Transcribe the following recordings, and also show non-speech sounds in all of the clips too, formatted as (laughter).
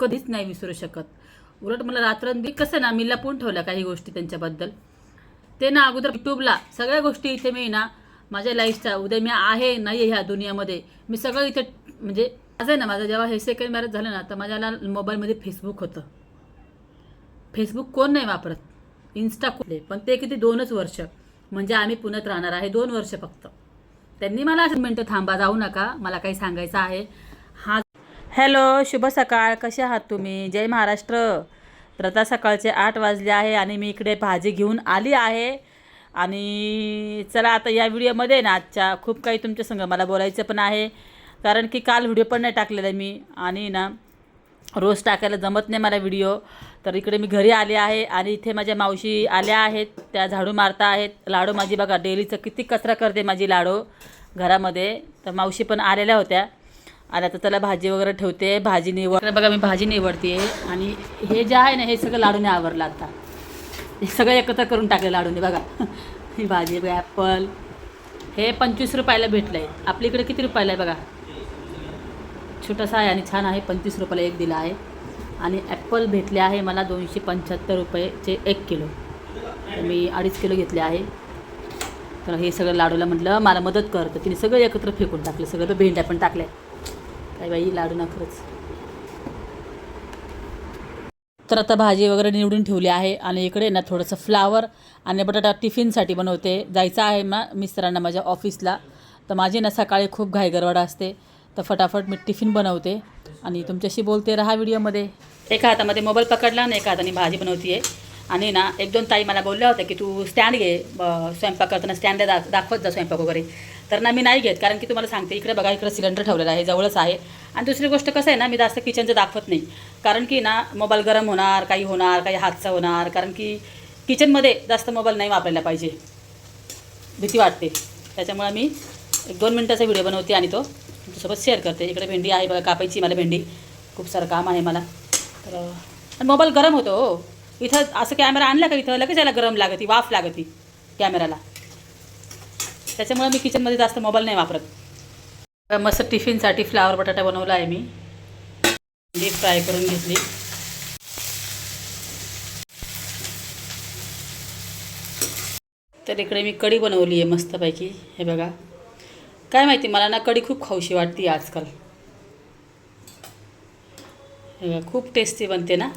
कधीच नाही विसरू शकत. उलट मला रात्रंदी कसं ना मी लपून ठेवलं काही गोष्टी त्यांच्याबद्दल. ते ना अगोदर यूट्यूबला सगळ्या गोष्टी इथे मी ना माझ्या लाईफच्या उद्या मी आहे नाही आहे ह्या दुनियामध्ये. मी सगळं इथे म्हणजे माझं आहे ना माझं जेव्हा हे सेकंड मॅरेज झालं ना तर माझ्याला मोबाईलमध्ये फेसबुक होतं. फेसबुक कोण नाही वापरत? इन्स्टा कोण पण ते किती दोनच वर्ष म्हणजे आम्ही पुण्यात राहणार आहे दोन वर्ष फक्त. त्यांनी मला असं मिनटं थांबा जाऊ नका. मला काही सांगायचं आहे. हॅलो शुभ सकाळ. कसे आहात तुम्ही? जय महाराष्ट्र. तर आता सकाळचे आठ वाजले आहे आणि मी इकडे भाजी घेऊन आली आहे. आणि चला आता या व्हिडिओमध्ये ना आजच्या खूप काही तुमच्या संग मला बोलायचं पण आहे. कारण की काल व्हिडिओ पण नाही टाकलेला मी. आणि ना रोज टाकायला जमत नाही मला व्हिडिओ. तर इकडे मी घरी आले आहे आणि इथे माझ्या मावशी आल्या आहेत. त्या झाडू मारता आहेत. लाडू माझी बघा डेलीचं किती कचरा करते माझी लाडू घरामध्ये. तर मावशी पण आलेल्या होत्या. आणि आता त्याला भाजी वगैरे ठेवते भाजी निवड बघा मी भाजी निवडते आणि हे जे आहे ना हे सगळं लाडूने आवरलं आता. हे सगळं एकत्र करून टाकलं लाडूने बघा. ही भाजी बघा ॲपल. हे पंचवीस रुपयाला भेटलं आहे आपल्या इकडे किती रुपयाला आहे बघा? छोटासा आहे आणि छान आहे पंचवीस रुपयाला एक दिला आहे. आणि ॲपल भेटले आहे मला दोनशे पंच्याहत्तर रुपयेचे एक किलो. तर मी अडीच किलो घेतले आहे. तर हे सगळं लाडूला म्हटलं मला मदत करतं तिने सगळं एकत्र फेकून टाकलं सगळं भेंड्या पण टाकल्या. काय बाई लाडू ना खरंच. तर आता भाजी वगैरे निवडून ठेवली आहे आणि इकडे ना थोडंसं फ्लावर आणि बटाटा टिफिनसाठी बनवते. जायचं आहे ना मिस्टरांना माझ्या ऑफिसला तर माझी ना सकाळी खूप घाईगरवाडा असते. तर फटाफट मी टिफिन बनवते आणि तुमच्याशी बोलते राहा व्हिडिओमध्ये. एका हातामध्ये मोबाईल पकडला आणि एका हाताने भाजी बनवते आहे आणि ना एक दोन ताई मला बोलल्या होत्या की तू स्टँड घे ब- स्वयंपाक करताना स्टँड दा दाखवत जा स्वयंपाक वगैरे. तर ना मी नाही घेत कारण की तुम्हाला सांगते इकडे बघा इकडे सिलेंडर ठेवलेला आहे जवळच आहे. आणि दुसरी गोष्ट कसं आहे ना मी जास्त किचनचं दाखवत नाही. कारण की ना मोबाईल गरम होणार काही होणार काही हादसा होणार कारण की किचनमध्ये जास्त मोबाईल नाही वापरायला पाहिजे. भीती वाटते. त्याच्यामुळे मी एक दोन मिनटाचा व्हिडिओ बनवते आणि तो तुमच्यासोबत शेअर करते. इकडे भेंडी आहे बघा कापायची मला भेंडी. खूप सारं काम आहे मला. तर आणि मोबाईल गरम होतो हो. इथं असं कॅमेरा आणला का इथं? लगेच याला गरम लागती वाफ लागती कॅमेराला त्याच्यामुळे मी किचनमध्ये जास्त मोबाईल नाही वापरत. मस्त टिफिनसाठी फ्लावर बटाटा बनवला आहे मी. डीप फ्राय करून घेतली. तर इकडे मी कढी बनवली आहे मस्तपैकी. हे बघा. काय माहिती मला ना कढी खूप खाऊशी वाटते आजकाल. हे बघा खूप टेस्टी बनते ना.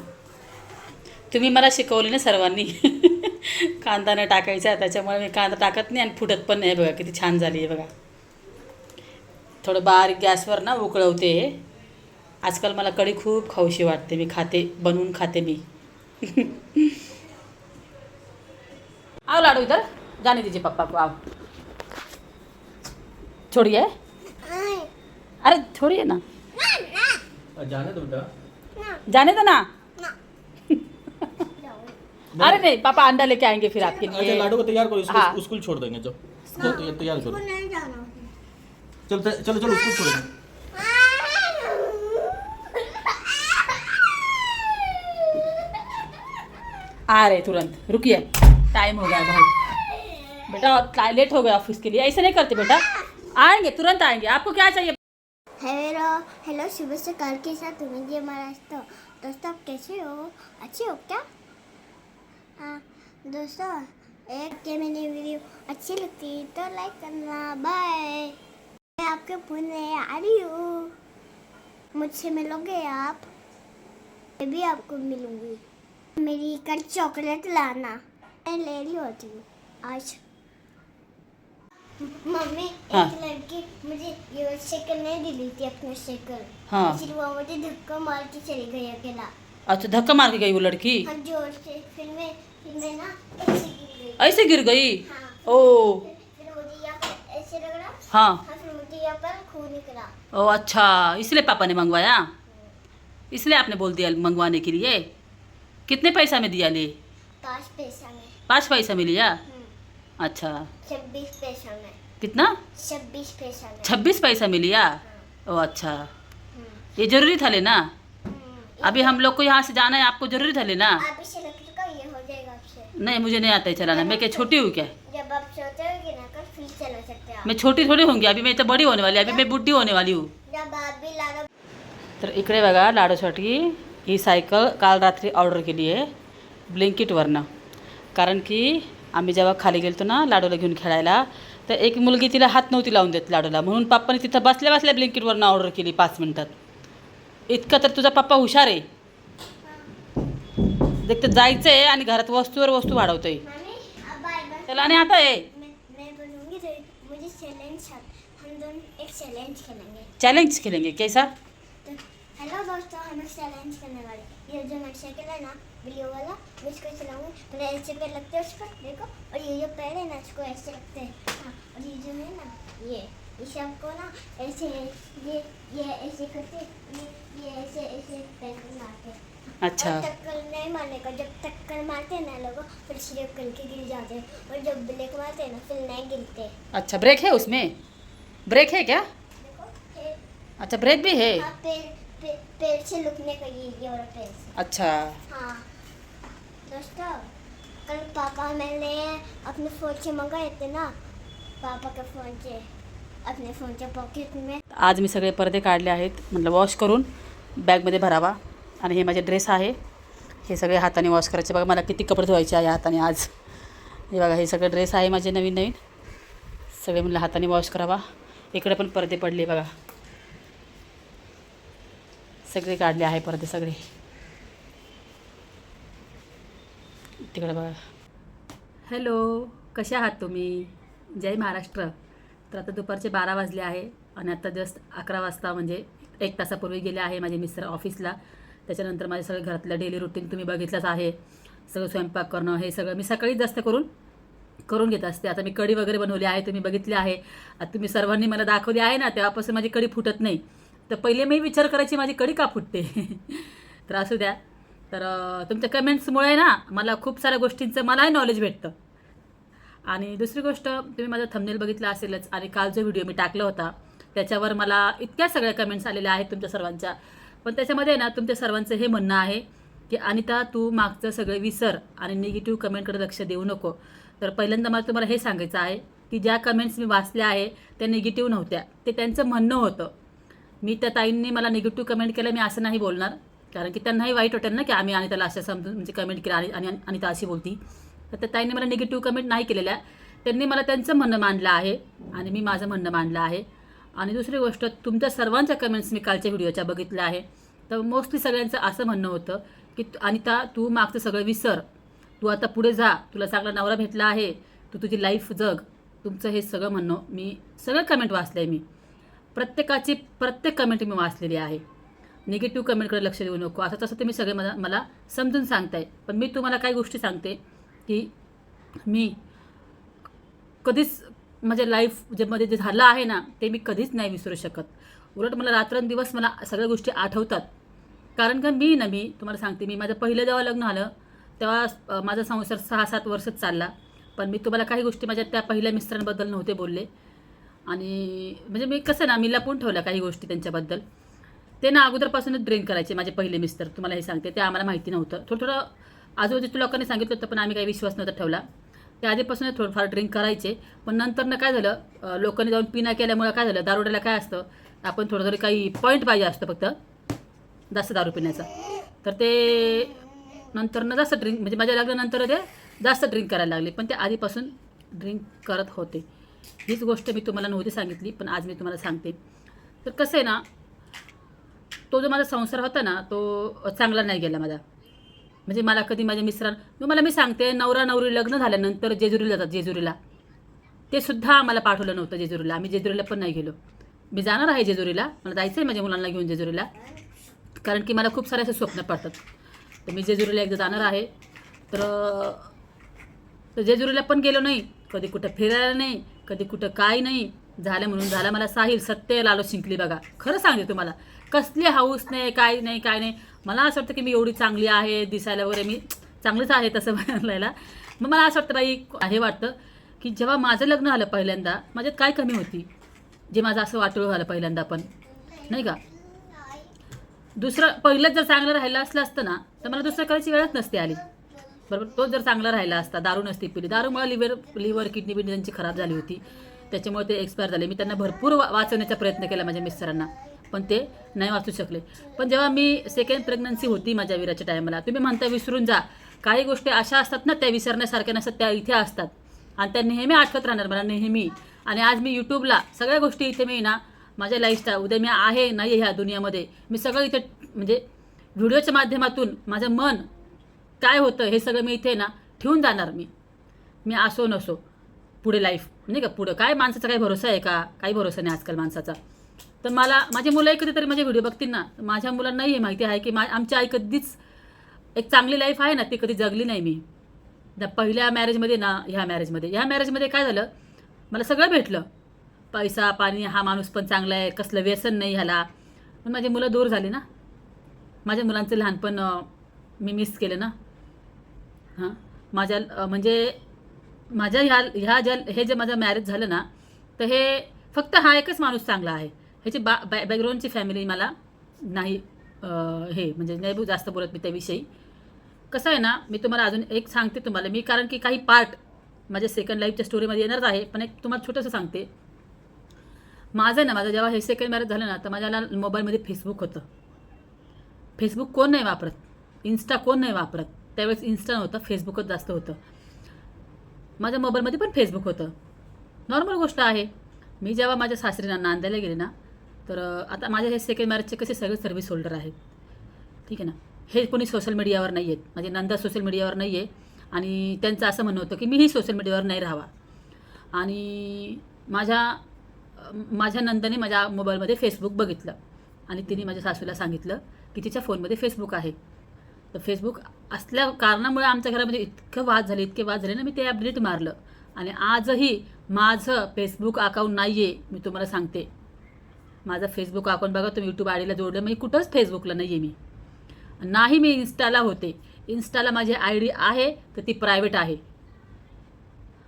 तुम्ही मला शिकवली ना सर्वांनी. (laughs) कांदा नाही टाकायचा त्याच्यामुळे मी कांदा टाकत नाही आणि फुटत पण नाही. बघा किती छान झाली आहे बघा. थोडं बारीक गॅसवर ना उकळवते. आजकाल मला कढी खूप खाऊशी वाटते. मी खाते बनवून खाते मी. (laughs) आओ लाडू इधर. जाने दीजिए पप्पा को आओ छोड़िए अरे छोड़िए ना. जाने दो बेटा. जाने दो ना. अरे नहीं पापा अंडा लेके आएँगे फिर आपके अच्छा लिए। लाडू को तैयार करो इसको हाँ। स्कूल छोड़ देंगे जब तैयार करो। चल तै- चलो चलो स्कूल छोड़ेंगे आ रहे तुरंत। रुकिए। टाइम हो गया बहुत बेटा लेट हो गया ऑफ़िस के लिए। ऐसे नहीं करते बेटा। आएँगे तुरंत आएँगे। आपको क्या चाहिए? हेलो हेलो सुबह से कल के साथ। तुम्हें ये महाराष्ट्र दोस्तों आप कैसे हो? अच्छे हो क्या? हाँ दोस्तों एक के मैंने वीडियो। अच्छी लगती है तो लाइक करना। बाय मैं आपके पुणे आ रही हूँ। मुझसे मिलोगे आप? मैं भी आपको मिलूँगी। मेरी कल चॉकलेट लाना। मैं ले रही होती हूँ। आज। मम्मी हाँ। एक लड़की मुझे ये साइकिल नहीं दिली थी अपने साइकिल हाँ। इसलिए वो मुझे धक्का मार के चली गई अकेला। अच्छा धक्का मार के गई वो लड़की? हाँ ज़ोर से फिर मैं फिर मैं ना ऐसे गिर गई। ऐसे गिर गई? हाँ। ओ। फिर फिर मुझे यहाँ पर ऐसे लग रहा। हाँ। हाँ फिर मुझे यहाँ पर खून निकला। ओ अच्छा इसलिए पापा ने मंगवाया? इसलिए आपने बोल दिया मंगवाने के लिए? कितने पैसा में दिया ले? पाँच पैसा में। पाँच पैसा में लिया? हम्म, अच्छा। छब्बीस पैसा में। कितना? छब्बीस पैसा में। छब्बीस पैसा में लिया? ओ अच्छा। हम्म, ये ज़रूरी था लेना। अभी हम लोग को यहाँ से जाना है आपको ज़रूरी था लेना? हो नहीं मुझे नहीं आता है चलाना। मैं क्या छोटी हूँ क्या? जब आप ना चला सकते हैं मैं छोटी थोड़ी होंगी अभी मैं तो बड़ी होने वाली अभी मैं बुढ़ी होने वाली हूँ। तर इकडे बघा लाडूसाठी ही सायकल काल रात्री ऑर्डर के केली आहे ब्लिंकिटवरनं कारण की आम्ही जेव्हा खाली गेलतो ना लाडूला घेऊन खेळायला तर एक मुलगी तिला हात नव्हती लावून देत लाडूला म्हणून पप्पाने तिथं बसल्या बसल्या ब्लिंकिटवरनं ऑर्डर केली पाच मिनटात. इतकं तर तुझा पप्पा हुशार आहे. देख तर जायचं आहे आणि घरात वस्तूवर वस्तू वाढवतोय. त्याला आणि आता मुझे चैलेंज हम दोनों एक चैलेंज खेलेंगे कैसा? हेलो दोस्तों हम एक चैलेंज करने वाले ये जो मोटरसाइकिल है ना ब्लू वाला मैं इसको चलाऊंगी मेरे ऐसे पैर लगते हैं उस पर देखो। और ये जो पैर है ना इसको ऐसे हैं। हाँ और ये जो है ना ये। इसे आपको ना ऐसे ये ये ऐसे करते ये ये ऐसे ऐसे को मारते। अच्छा। और टक्कर नहीं मारने का जब टक्कर मारते हैं ना लोगों फिर स्लिप करके गिर जाते हैं। और जब ब्रेक मारते हैं ना फिर नहीं गिरते। अच्छा ब्रेक है उसमें? ब्रेक है क्या? देखो अच्छा ब्रेक भी है? हाँ पैर पैर पैर से लुकने का ये ये वाला पैर से। अच्छा। हाँ। दोस्तों कल पापा मैंने अपने फ़ोन से मंगाए थे ना पापा के फ़ोन से। अपने फ़ोनच्या पॉकेट में आज मी सगळे पडदे काढले आहेत. म्हटलं वॉश करून बॅगमध्ये भरावा. आणि हे माझे ड्रेस आहे. हे सगळे हाताने वॉश करायचे. बघा मला किती कपडे धुवायचे आहे हाताने आज. हे बघा हे सगळे ड्रेस आहे माझे नवीन नवीन सगळे म्हणलं हाताने वॉश करावा. इकडे पण पडदे पडले बघा. सगळे काढले आहे पडदे सगळे. तिकडे बघा. हॅलो कशा आहात तुम्ही? जय महाराष्ट्र. तर आता दुपारचे बारा वाजले आहे आणि आता जस्ट अकरा वाजता म्हणजे एक तासापूर्वी गेले आहे माझे मिस्टर ऑफिसला. त्याच्यानंतर माझ्या सगळं घरातलं डेली रुटीन तुम्ही बघितलंच आहे. सगळं स्वयंपाक करणं हे सगळं मी सकाळीच जास्त करून करून घेत असते. आता मी कढी वगैरे बनवली आहे तुम्ही बघितली आहे. आता तुम्ही सर्वांनी मला दाखवली आहे ना तेव्हापासून माझी कढी फुटत नाही. तर पहिले मी विचार करायची माझी कढी का फुटते? (laughs) तर असू द्या. तर तुमच्या कमेंट्समुळे ना मला खूप साऱ्या गोष्टींचं मलाही नॉलेज भेटतं. आणि दुसरी गोष्ट तुम्ही माझा थंबनेल बघितला असेलच आणि काल जो व्हिडिओ मी टाकला होता त्याच्यावर मला इतक्या सगळ्या कमेंट्स आलेल्या आहेत तुमच्या सर्वांच्या. पण त्याच्यामध्ये ना तुमच्या सर्वांचं हे म्हणणं आहे की अनिता तू मागचं सगळं विसर आणि निगेटिव्ह कमेंटकडे लक्ष देऊ नको. तर पहिल्यांदा मला तुम्हाला हे सांगायचं आहे की ज्या कमेंट्स मी वाचल्या आहे त्या निगेटिव्ह नव्हत्या. ते त्यांचं म्हणणं होतं. मी त्या ताईंनी मला निगेटिव्ह कमेंट केलं मी असं नाही बोलणार. कारण की त्यांनाही वाईट वाटेल ना की आम्ही अनिताला असं समजून म्हणजे कमेंट केलं आणि आणि अनिता अशी बोलती. तर त्या ताईंनी मला निगेटिव्ह कमेंट नाही केलेल्या. त्यांनी मला त्यांचं म्हणणं मांडलं आहे आणि मी माझं म्हणणं मांडलं आहे. आणि दुसरी गोष्ट तुमच्या सर्वांच्या कमेंट्स मी कालच्या व्हिडिओच्या बघितल्या आहे. तर मोस्टली सगळ्यांचं असं म्हणणं होतं की तू- अनिता तू मागचं सगळं विसर. तू आता पुढे जा. तुला चांगला नवरा भेटला आहे. तू तुझी लाईफ जग. तुमचं हे सगळं म्हणणं मी सगळं कमेंट वाचलं आहे मी. प्रत्येकाची प्रत्येक कमेंट मी वाचलेली आहे. निगेटिव्ह कमेंटकडे लक्ष देऊ नको. असं तसं तुम्ही सगळे मला मला समजून सांगताय. पण मी तुम्हाला काही गोष्टी सांगते. की मी कधीच माझ्या लाईफ जे मध्ये जे झालं आहे ना ते मी कधीच नाही विसरू शकत. उलट मला रात्रंदिवस मला सगळ्या गोष्टी आठवतात. कारण का मी ना मी तुम्हाला सांगते मी माझं पहिलं जेव्हा लग्न आलं तेव्हा माझा संसार सहा सात वर्षच चालला. पण मी तुम्हाला काही गोष्टी माझ्या त्या पहिल्या मिस्टरांबद्दल नव्हते बोलले. आणि म्हणजे मी कसं ना मी लपून ठेवल्या काही गोष्टी त्यांच्याबद्दल. ते ना अगोदरपासूनच ड्रिंक करायचे माझे पहिले मिस्टर तुम्हाला हे सांगते ते आम्हाला माहिती नव्हतं. थोडं थोडं आजूबाजूच्या लोकांनी सांगितलं होतं पण आम्ही काही विश्वास नव्हता ठेवला. ते आधीपासूनच थोडंफार ड्रिंक करायचे पण नंतर काय झालं लोकांनी जाऊन पिना केल्यामुळं काय झालं दारुड्याला काय असतं आपण थोडं तरी काही पॉईंट पाहिजे असतं फक्त जास्त दारू पिण्याचा. तर ते नंतरनं जास्त ड्रिंक म्हणजे माझ्या लग्नानंतर ते जास्त ड्रिंक करायला लागले पण ते आधीपासून ड्रिंक करत होते. हीच गोष्ट मी तुम्हाला नव्हती सांगितली पण आज मी तुम्हाला सांगते. तर कसं आहे ना तो जो माझा संसार होता ना तो चांगला नाही गेला माझा. म्हणजे मला कधी माझ्या मिस्टरां मला मी सांगते नवरा नवरी लग्न झाल्यानंतर जेजुरीला जातात जेजुरीला. ते सुद्धा आम्हाला पाठवलं नव्हतं जेजुरीला. आम्ही जेजुरीला पण नाही गेलो. मी जाणार आहे जेजुरीला. मला जायचं आहे माझ्या मुलांना घेऊन जेजुरीला. कारण की मला खूप सारे असे स्वप्न पडतात. तर मी जेजुरीला एकदा जाणार आहे. तर तर जेजुरीला पण गेलो नाही. कधी कुठं फिरायला नाही. कधी कुठं काय नाही. झालं म्हणून झालं. मला साहिल सत्य लालो शिंकली बघा. खरं सांगते तुम्हाला. कसली हाऊस नाही काय नाही काय नाही. मला असं वाटतं की मी एवढी चांगली आहे दिसायला वगैरे मी चांगलीच आहे तसं (laughs) म्हणायला. मग मला असं वाटतं बाई हे वाटतं की जेव्हा माझं लग्न झालं पहिल्यांदा माझ्यात काय कमी होती? जे माझं असं वाटोळ झालं पहिल्यांदा पण. नाही का? दुसरं पहिलंच जर चांगलं राहिलं असलं असतं ना तर मला दुसरं करायची वेळच नसते आली. बरोबर? तो जर चांगला राहिला असता दारू नसती पिली. दारूमुळे लिव्हर लिव्हर किडनी बिडनी त्यांची खराब झाली होती. त्याच्यामुळे ते एक्सपायर झाले. मी त्यांना भरपूर वा- वाचवण्याचा प्रयत्न केला माझ्या मिस्टरांना. पण ते नाही वाचू शकले. पण जेव्हा मी सेकंड प्रेग्नन्सी होती माझ्या वीराच्या टायमाला तुम्ही म्हणता विसरून जा. काही गोष्टी अशा असतात ना त्या विसरण्यासारख्या नसतात त्या इथे असतात. आणि त्या नेहमी आठवत राहणार मला नेहमी. आणि आज मी यूट्यूबला सगळ्या गोष्टी इथे मी ना माझ्या लाईफस्टाईल उद्या मी आहे नाही आहे ह्या दुनियामध्ये. मी सगळं इथे म्हणजे व्हिडिओच्या माध्यमातून माझं मन काय होतं हे सगळं मी इथे ना ठेवून जाणार मी. मी असो नसो. पुढे लाईफ नाही का पुढं. काय माणसाचा काही भरोसा आहे का? काही भरोसा नाही आजकाल माणसाचा. तर मला माझ्या मुलंही कधीतरी माझे व्हिडिओ बघतील ना. माझ्या मुलांनाही हे माहिती आहे की मा आमच्या आई कधीच एक चांगली लाईफ आहे ना ती कधी जगली नाही मी. त्या पहिल्या मॅरेजमध्ये ना ह्या मॅरेजमध्ये ह्या मॅरेजमध्ये काय झालं? मला सगळं भेटलं. पैसा पाणी हा माणूस पण चांगला आहे कसलं व्यसन नाही ह्याला. पण माझी मुलं दूर झाली ना. माझ्या मुलांचं लहानपण मी मिस केलं ना. हां. माझ्या म्हणजे माझ्या ह्या ह्या ज्या हे जे माझं मॅरेज झालं ना तर हे फक्त हा एकच माणूस चांगला आहे. ह्याची बा बॅ बॅकग्राऊंडची फॅमिली मला नाही हे म्हणजे नाही जास्त बोलत मी त्याविषयी. कसं आहे ना मी तुम्हाला अजून एक सांगते तुम्हाला. मी कारण की काही पार्ट माझ्या सेकंड लाईफच्या स्टोरीमध्ये येणारच आहे पण एक तुम्हाला छोटंसं सांगते. माझं ना माझं जेव्हा हे सेकंड मॅरेज झालं ना तर माझ्याला मोबाईलमध्ये फेसबुक होतं. फेसबुक कोण नाही वापरत. इन्स्टा कोण नाही वापरत. त्यावेळेस इन्स्टा नव्हतं फेसबुकच जास्त होतं. माझ्या मोबाईलमध्ये पण फेसबुक होतं. नॉर्मल गोष्ट आहे. मी जेव्हा माझ्या सासरीना नांदायला गेले ना तर आता माझ्या हे सेकंड मॅरेजचे कसे सगळे सर्व्हिस होल्डर आहेत. ठीक आहे ना? हे कोणी सोशल मीडियावर नाही आहेत माझे नंदा सोशल मीडियावर नाही आहे आणि त्यांचं असं म्हणणं होतं की मीही सोशल मीडियावर नाही राहावा. आणि माझ्या माझ्या नंदाने माझ्या मोबाईलमध्ये फेसबुक बघितलं. आणि तिने माझ्या सासूला सांगितलं की तिच्या फोनमध्ये फेसबुक आहे. तर फेसबुक असल्या कारणामुळे आमच्या घरामध्ये इतकं वाद झाले इतके वाद झाले ना मी ते अपडेट मारलं. आणि आजही माझं फेसबुक अकाउंट नाही आहे मी तुम्हाला सांगते. माझं फेसबुक अकाउंट बघा तुम्ही यूट्यूब आयडीला जोडलं मी कुठंच फेसबुकला नाही आहे मी. नाही मी इन्स्टाला होते. इन्स्टाला माझी आय डी आहे तर ती प्रायव्हेट आहे.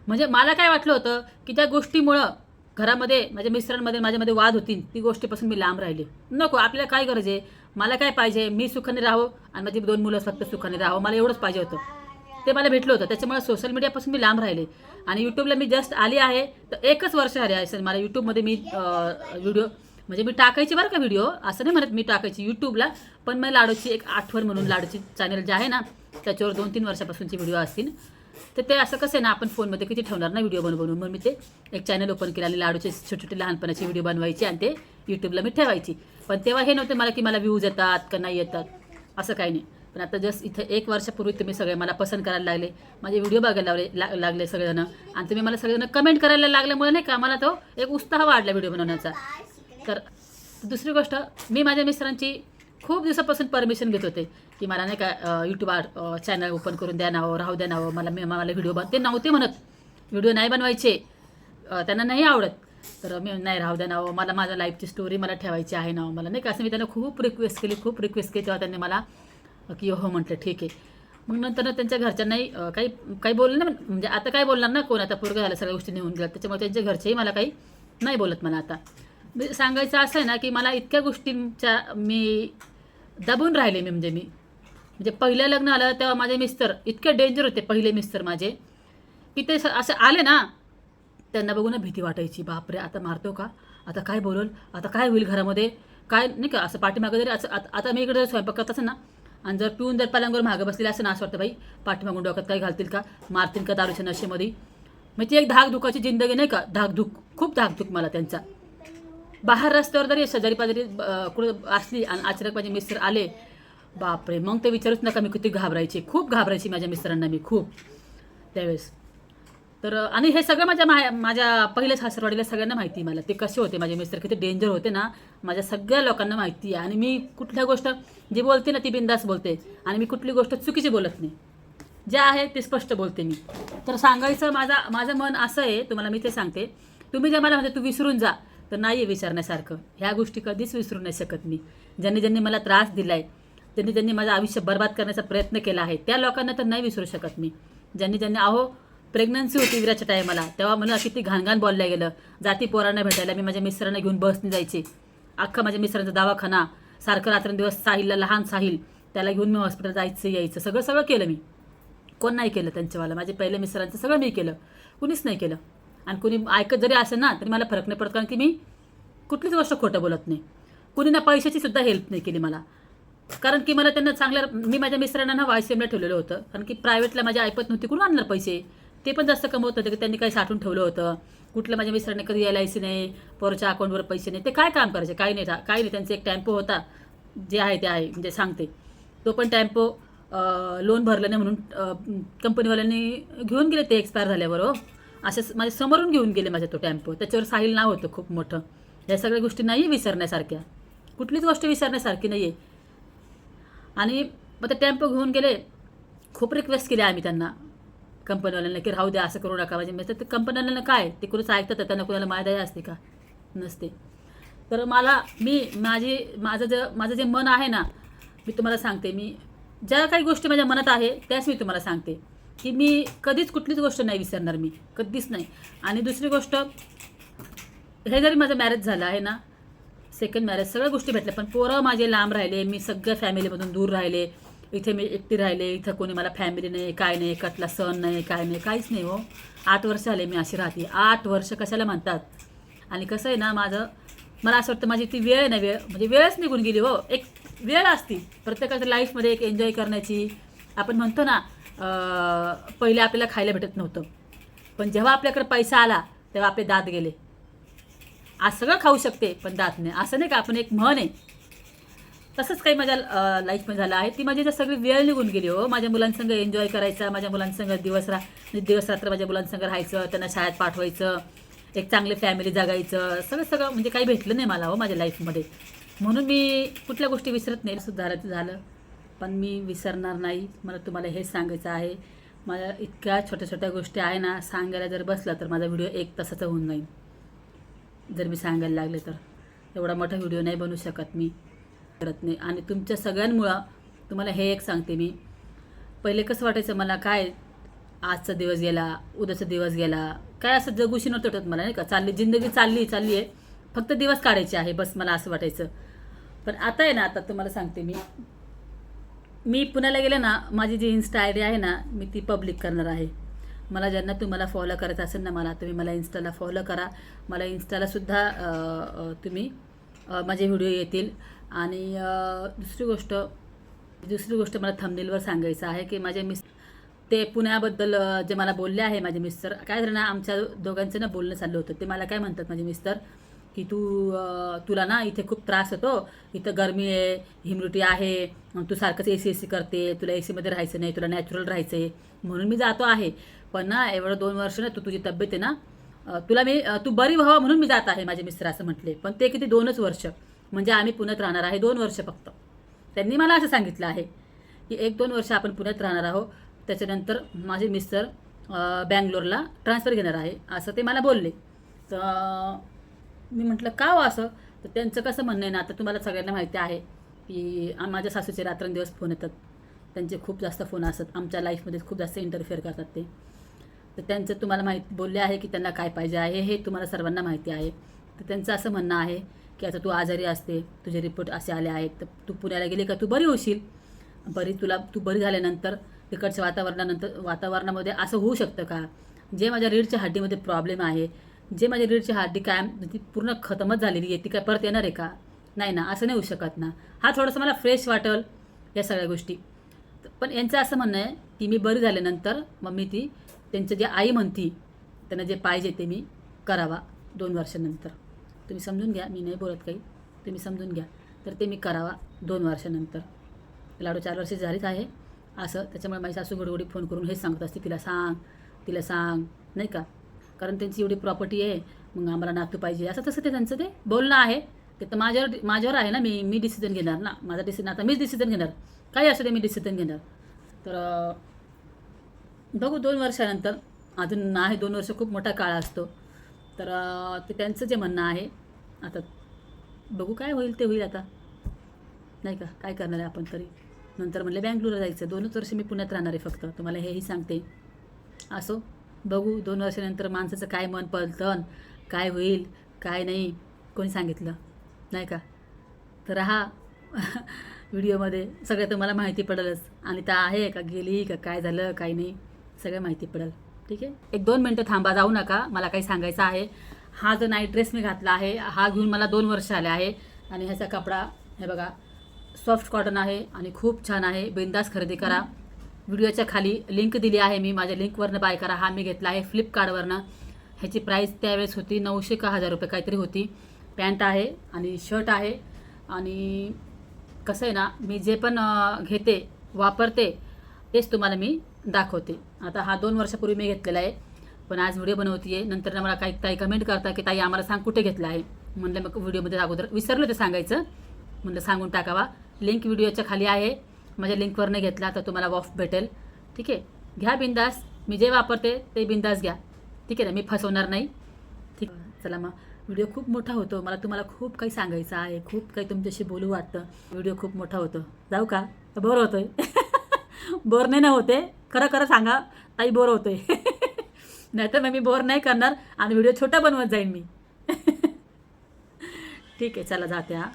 म्हणजे मला काय वाटलं होतं की त्या गोष्टीमुळं घरामध्ये माझ्या मिस्टरांमध्ये माझ्यामध्ये वाद होतील ती गोष्टीपासून मी लांब राहिले. नको आपल्याला काय गरज आहे? मला काय पाहिजे? मी सुखाने राहावं आणि माझी दोन मुलं फक्त सुखाने राहावं. मला एवढंच पाहिजे होतं. ते मला भेटलं होतं. त्याच्यामुळे सोशल मीडियापासून मी लांब राहिले. आणि यूट्यूबला मी जस्ट आली आहे तर एकच वर्ष आले असेल मला यूट्यूबमध्ये मी व्हिडिओ म्हणजे मी टाकायची बरं का व्हिडिओ असं नाही म्हणत मी टाकायची यूट्यूबला पण मग लाडूची एक आठवण म्हणून लाडूची चॅनल जे आहे ना त्याच्यावर दोन तीन वर्षापासूनची व्हिडिओ असतील. तर ते असं कसं आहे ना आपण फोनमध्ये किती ठेवणार ना व्हिडिओ बनवून? मग मी ते एक चॅनल ओपन केलं आणि लाडूचे छोटे छोटे लहानपणाची व्हिडिओ बनवायची आणि ते यूट्यूबला मी ठेवायची. पण तेव्हा हे नव्हतं मला की मला व्ह्यूज येतात का नाही येतात. असं काही नाही. पण आता जस्ट इथं एक वर्षापूर्वी तुम्ही सगळे मला पसंत करायला लागले. माझे व्हिडिओ बघायला लावले ला लागले सगळेजणं. आणि तुम्ही मला सगळेजण कमेंट करायला लागल्यामुळे नाही का मला तो एक उत्साह वाढला व्हिडिओ बनवण्याचा. तर दुसरी गोष्ट मी माझ्या मिस्टरांची खूप दिवसापासून परमिशन घेत होते की मला नाही का यूट्यूब चॅनल ओपन करून द्या नावं राहू द्या नावं मला मी मला व्हिडिओ बन ते नव्हते म्हणत. व्हिडिओ नाही बनवायचे. त्यांना नाही आवडत. तर मी नाही राहू द्या नावं मला माझ्या लाईफची स्टोरी मला ठेवायची आहे नाव. मला नाही का असं मी त्यांना खूप रिक्वेस्ट केली खूप रिक्वेस्ट केली तेव्हा त्यांनी मला की हो, हो म्हटलं ठीक आहे. मग नंतर त्यांच्या घरच्यांनाही काही काही बोललं ना म्हणजे आता काय बोलणार ना कोण? आता पोरगं झालं सगळ्या गोष्टी निघून गेल्या. त्याच्यामुळे त्यांच्या घरचेही मला काही नाही बोलत मला आता. सांगायचं असं आहे ना की मला इतक्या गोष्टींच्या मी दबून राहिले मी म्हणजे मी. म्हणजे पहिलं लग्न आलं तेव्हा माझे मिस्टर इतके डेंजर होते पहिले मिस्टर माझे. की ते स- असं आले ना त्यांना बघून भीती वाटायची बापरे आता मारतो का? आता काय बोलल? आता काय होईल घरामध्ये? काय नाही का? असं पाठीमागं जरी असं आता आता मी इकडे जर स्वयंपाक करत असेल ना आणि जर पिऊन जर पलंगावर मागं बसलेलं असं ना असं वाटतं बाई पाठीमागून डोक्यात काय घालतील का? मारतील का दारूच्या नशेमध्ये? मग ती एक धाकधुकाची जिंदगी नाही का? धाकधूक खूप धाकधूक मला त्यांचा. बाहेर रस्त्यावर जरी शेजारी पाजारी कुठं असली आणि अचानक माझे मिस्टर आले बापरे मग ते विचारूच नका मी किती घाबरायची खूप घाबरायची माझ्या मिस्टरांना मी खूप. त्यावेळेस. तर आणि हे सगळं माझ्या मा माझ्या पहिल्या सासरवाडीला सगळ्यांना माहिती आहे मला ते कसे होते माझे मिस्टर किती डेंजर होते ना माझ्या सगळ्या लोकांना माहिती आहे. आणि मी कुठल्या गोष्ट जी बोलते ना ती बिंदास बोलते आणि मी कुठली गोष्ट चुकीची बोलत नाही. जे आहे ते स्पष्ट बोलते मी. तर सांगायचं माझा माझं मन असं आहे तुम्हाला मी ते सांगते तुम्ही जे मला म्हणते तू विसरून जा. तर नाही आहे विचारण्यासारखं. ह्या गोष्टी कधीच विसरू नाही शकत मी. ज्यांनी ज्यांनी मला त्रास दिला आहे त्यांनी ज्यांनी माझं आयुष्य बर्बाद करण्याचा प्रयत्न केला आहे त्या लोकांना तर नाही विसरू शकत मी. ज्यांनी ज्यांनी अहो प्रेग्नन्सी होती विराच्या टायमाला तेव्हा मला किती घाणघाण बोलल्या गेलं. जाती पोरांना भेटायला मी माझ्या मिस्टरांना घेऊन बसने जायचे. अख्खा माझ्या मिस्टरांचा दवाखाना सारखं रात्रंदिवस साहिलला लहान साहिल त्याला घेऊन मी हॉस्पिटल जायचं यायचं सगळं सगळं केलं मी. कोण नाही केलं त्यांच्यावाला. माझे पहिले मिस्टरांचं सगळं मी केलं. कुणीच नाही केलं. आणि कुणी ऐकत जरी असेल ना तरी मला फरक नाही पडत कारण की मी कुठलीच गोष्ट खोटं बोलत नाही. कुणी ना पैशाची सुद्धा हेल्प नाही केली मला. कारण की मला त्यांना चांगल्या मी माझ्या मिस्टरांना ना वाय ठेवलेलं होतं. कारण की प्रायव्हेटला माझ्या ऐपत नव्हती कुठून आणणार पैसे? ते पण जास्त कमवत होते की त्यांनी काही साठवून ठेवलं होतं. कुठलं माझ्या मिस्टरांनी कधी एल आय सी नाही पोरच्या अकाउंटवर पैसे नाही. ते काय काम करायचे? काही नाही काही नाही. त्यांचा एक टॅम्पो होता. जे आहे ते आहे म्हणजे सांगते. तो पण टॅम्पो लोन भरलं नाही म्हणून कंपनीवाल्यांनी घेऊन गेले ते एक्सपायर झाल्यावर हो. असे माझ्या म्हणजे समोरून घेऊन गेले माझ्या तो टॅम्पो. त्याच्यावर साहिल नाव होतं खूप मोठं. या सगळ्या गोष्टी नाही विसरण्यासारख्या. कुठलीच गोष्ट विसरण्यासारखी नाही आहे आणि मग ते टेम्पो घेऊन गेले. खूप रिक्वेस्ट केली आम्ही त्यांना. कंपनीवाल्यांना की राहू द्या असं करू नका. म्हणजे म्हणजे ते कंपनीवाल्यांना काय? ते कुणीच ऐकतात त्यांना कुणाला माया असते का? नसते. तर मला मी माझी माझं जे माझं जे मन आहे ना मी तुम्हाला सांगते. मी ज्या काही गोष्टी माझ्या मनात आहे त्याच मी तुम्हाला सांगते. की मी कधीच कुठलीच गोष्ट नाही विसरणार मी कधीच नाही. आणि दुसरी गोष्ट हे जरी माझं मॅरेज झालं आहे ना सेकंड मॅरेज सगळ्या गोष्टी भेटल्या पण पोरं माझे लांब राहिले मी सगळ्या फॅमिलीमधून दूर राहिले इथे मी एकटी राहिले इथं कोणी मला फॅमिली नाही काय नाही कटला सण नाही काय नाही काहीच नाही हो. आठ वर्ष आले मी अशी राहते. आठ वर्ष कशाला म्हणतात? आणि कसं आहे ना माझं मला असं वाटतं माझी ती वेळ नाही वेळ म्हणजे वेळच निघून गेली हो. एक वेळ असती. प्रत्येकाच्या लाईफमध्ये एक एन्जॉय करण्याची. आपण म्हणतो ना पहिले आपल्याला खायला भेटत नव्हतं. पण जेव्हा आपल्याकडे पैसा आला तेव्हा आपले दात गेले. आज सगळं खाऊ शकते पण दात नाही. असं नाही का आपण एक म्हण आहे. तसंच काही माझ्या लाईफमध्ये झालं आहे. ती माझी जर सगळी वेळ निघून गेली हो. माझ्या मुलांसंग एन्जॉय करायचा माझ्या मुलांसंग दिवस रा दिवस रात्र माझ्या मुलांसंग राहायचं त्यांना शाळेत पाठवायचं एक चांगली फॅमिली जगायचं सगळं सगळं म्हणजे काही भेटलं नाही मला हो माझ्या लाईफमध्ये म्हणून मी कुठल्या गोष्टी विसरत नाही. सुधारायचं झालं. पण मी विसरणार नाही. मला तुम्हाला हेच सांगायचं आहे. मला इतक्या छोट्या छोट्या गोष्टी आहे ना सांगायला जर बसला तर माझा व्हिडिओ एक तासाचा होऊन जाईल. जर मी सांगायला लागले तर. एवढा मोठा व्हिडिओ नाही बनवू शकत मी. करत नाही. आणि तुमच्या सगळ्यांमुळं तुम्हाला हे एक सांगते मी. पहिले कसं वाटायचं मला काय? आजचा दिवस गेला उद्याचा दिवस गेला. काय असं जगूशी नव्हतं वाटत मला नाही का? चालली जिंदगी चालली चालली आहे. फक्त दिवस काढायचे आहे बस मला असं वाटायचं. पण आता आहे ना आता तुम्हाला सांगते मी. मी पुण्याला गेले ना माझी जी इन्स्टा आय डी आहे ना मी ती पब्लिक करणार आहे. मला ज्यांना तुम्हाला फॉलो करायचं असेल ना मला तुम्ही मला इन्स्टाला फॉलो करा. मला इन्स्टालासुद्धा तुम्ही माझे व्हिडिओ येतील. आणि दुसरी गोष्ट दुसरी गोष्ट मला थंबनेलवर सांगायचं आहे की माझे मिस ते पुण्याबद्दल जे मला बोलले आहे माझे मिस्टर काय झालं ना आमच्या दोघांचं ना बोलणं चाललं होतं. ते मला काय म्हणतात माझे मिस्टर की तू तुला ना इथे खूप त्रास होतो. इथं गरमी आहे ह्युमिडिटी आहे तू सारखंच ए सी ए सी करते तुला ए सीमध्ये राहायचं नाही तुला नॅचरल राहायचं आहे म्हणून मी जातो आहे. पण ना एवढं दोन वर्ष ना तू तुझी तब्येत आहे ना तुला मी तू बरी व्हावं म्हणून मी जात आहे माझे मिस्टर असं म्हटले. पण ते किती दोनच वर्ष. म्हणजे आम्ही पुण्यात राहणार आहे दोन वर्ष फक्त. त्यांनी मला असं सांगितलं आहे की एक दोन वर्ष आपण पुण्यात राहणार आहोत. त्याच्यानंतर माझे मिस्टर बँगलोरला ट्रान्सफर घेणार आहे असं ते मला बोलले. तर मी म्हटलं का हो असं? तर त्यांचं कसं म्हणणं आहे ना आता तुम्हाला सगळ्यांना माहिती आहे की माझ्या सासूचे रात्रंदिवस फोन येतात. त्यांचे खूप जास्त फोन असतात. आमच्या लाईफमध्ये खूप जास्त इंटरफेअर करतात ते. तर त्यांचं तुम्हाला माहिती बोलले आहे की त्यांना काय पाहिजे आहे हे तुम्हाला सर्वांना माहिती आहे. तर त्यांचं असं म्हणणं आहे की आता तू आजारी असते तुझे रिपोर्ट असे आले आहेत तर तू पुण्याला गेली का? तू बरी होशील. बरी तुला तू बरी झाल्यानंतर तिकडच्या वातावरणानंतर वातावरणामध्ये असं होऊ शकतं का? जे माझ्या रीडच्या हड्डीमध्ये प्रॉब्लेम आहे जे माझ्या रीडची हड्डी कायम ती पूर्ण खतमच झालेली आहे ती काय परत येणार आहे का? नाही ना असं नाही होऊ शकत ना. हा थोडंसं मला फ्रेश वाटेल या सगळ्या गोष्टी. पण यांचं असं म्हणणं आहे की मी बरी झाल्यानंतर मग मी ती त्यांचं जे आई म्हणती त्यांना जे पाहिजे ते मी करावा दोन वर्षानंतर. तुम्ही समजून घ्या मी नाही बोलत काही. तुम्ही समजून घ्या. तर ते मी करावा दोन वर्षानंतर. लाडू चार वर्ष झालीच आहे. असं त्याच्यामुळे माझी सासू घडघडी फोन करून हेच सांगत असते तिला सांग तिला सांग. नाही का? कारण त्यांची एवढी प्रॉपर्टी आहे मग आम्हाला नातू पाहिजे. असं तसं ते त्यांचं ते बोलणं आहे. ते तर माझ्यावर माझ्यावर आहे ना मी मी डिसिजन घेणार ना. माझा डिसिजन आता मीच डिसिजन घेणार. काही असू दे मी डिसिजन घेणार. तर बघू दोन वर्षानंतर. अजून आहे दोन वर्ष खूप मोठा काळ असतो. तर ते त्यांचं जे म्हणणं आहे आता बघू काय होईल ते होईल आता. नाही का? काय करणार आहे आपण तरी? नंतर म्हणले बँगलोरला जायचं. दोनच वर्ष मी पुण्यात राहणार आहे फक्त. तुम्हाला हेही सांगते. असो. बघू दोन वर्षानंतर माणसाचं काय मन पलतन काय होईल काय नाही कोणी सांगितलं? नाही का? तर हा (laughs) व्हिडिओमध्ये सगळं तुम्हाला माहिती पडेलच. आणि त्या आहे का गेली का काय झालं काय नाही सगळं माहिती पडेल. ठीक आहे? एक दोन मिनटं थांबा जाऊ नका. मला काही सांगायचं आहे. हा जो नाईट ड्रेस मी घातला आहे हा घेऊन मला दोन वर्ष आले आहे. आणि ह्याचा कपडा हे बघा सॉफ्ट कॉटन आहे आणि खूप छान आहे. बिंदास खरेदी करा. व्हिडिओच्या खाली लिंक दिली आहे. मी माझ्या लिंकवरनं बाय करा. हा मी घेतला आहे फ्लिपकार्टवरनं ह्याची प्राईस त्यावेळेस होती नऊशे का हजार रुपये काहीतरी होती. पॅन्ट आहे आणि शर्ट आहे. आणि कसं आहे ना मी जे पण घेते वापरते तेच तुम्हाला मी दाखवते. आता हा दोन वर्षापूर्वी मी घेतलेला आहे. पण आज व्हिडिओ बनवते आहे नंतर मला काही ताई कमेंट करता की ताई आम्हाला सांग कुठे घेतला आहे? म्हणलं मग व्हिडिओमध्ये अगोदर विसरलं ते सांगायचं. म्हणलं सांगून टाकावा. लिंक व्हिडिओच्या खाली आहे. माझ्या लिंकवरनं घेतला तर तुम्हाला वॉफ भेटेल. ठीक आहे? घ्या बिंदास. मी जे वापरते ते बिंदास घ्या. ठीक आहे ना? मी फसवणार नाही. ठीक चला मग. व्हिडिओ खूप मोठा होतो. मला तुम्हाला खूप काही सांगायचं आहे. खूप काही तुमच्याशी बोलू वाटतं. व्हिडिओ खूप मोठा होतो. जाऊ का? बोर होतोय. (laughs) बोर नाही ना होते. खरं खरं सांगा. ताई बोर होतोय. (laughs) नाहीतर मग मी बोर नाही करणार आणि व्हिडिओ छोटा बनवत जाईन मी. (laughs) ठीक आहे. चला जाते हा.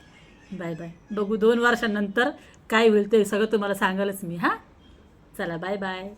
Bye bye. बघू दोन वर्षानंतर काय होईल ते सगळं तुम्हाला सांगालच मी हां? चला बाय बाय